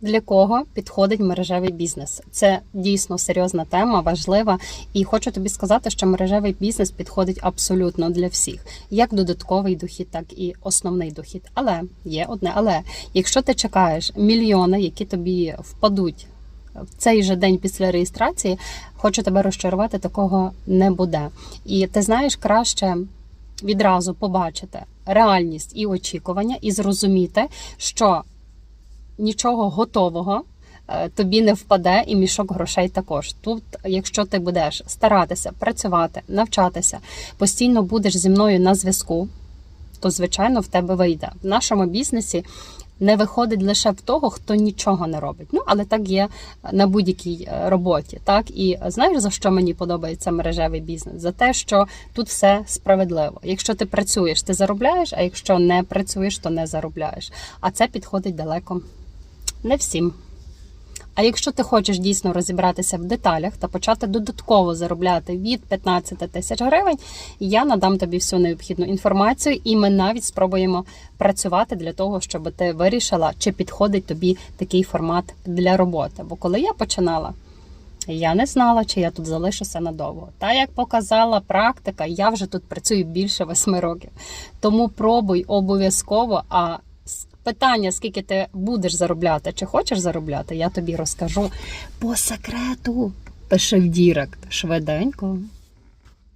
Для кого підходить мережевий бізнес? Це дійсно серйозна тема, важлива. І хочу тобі сказати, що мережевий бізнес підходить абсолютно для всіх, як додатковий дохід, так і основний дохід. Але є одне, але якщо ти чекаєш мільйони, які тобі впадуть в цей же день після реєстрації, хочу тебе розчарувати, такого не буде. І ти знаєш, краще відразу побачити реальність і очікування, і зрозуміти, що нічого готового е, тобі не впаде, і мішок грошей також. Тут, якщо ти будеш старатися, працювати, навчатися, постійно будеш зі мною на зв'язку, то звичайно в тебе вийде. В нашому бізнесі не виходить лише в того, хто нічого не робить. Ну, але так є на будь-якій е, роботі. Так і знаєш за що мені подобається мережевий бізнес? За те, що тут все справедливо. Якщо ти працюєш, ти заробляєш, а якщо не працюєш, то не заробляєш. А це підходить далеко не всім. А якщо ти хочеш дійсно розібратися в деталях та почати додатково заробляти від 15 тисяч гривень, я надам тобі всю необхідну інформацію, і ми навіть спробуємо працювати для того, щоб ти вирішила, чи підходить тобі такий формат для роботи. Бо коли я починала, я не знала, чи я тут залишуся надовго. Та як показала практика, я вже тут працюю більше восьми років. Тому пробуй обов'язково. А питання, скільки ти будеш заробляти, чи хочеш заробляти, я тобі розкажу по секрету. Пиши в Дірект швиденько.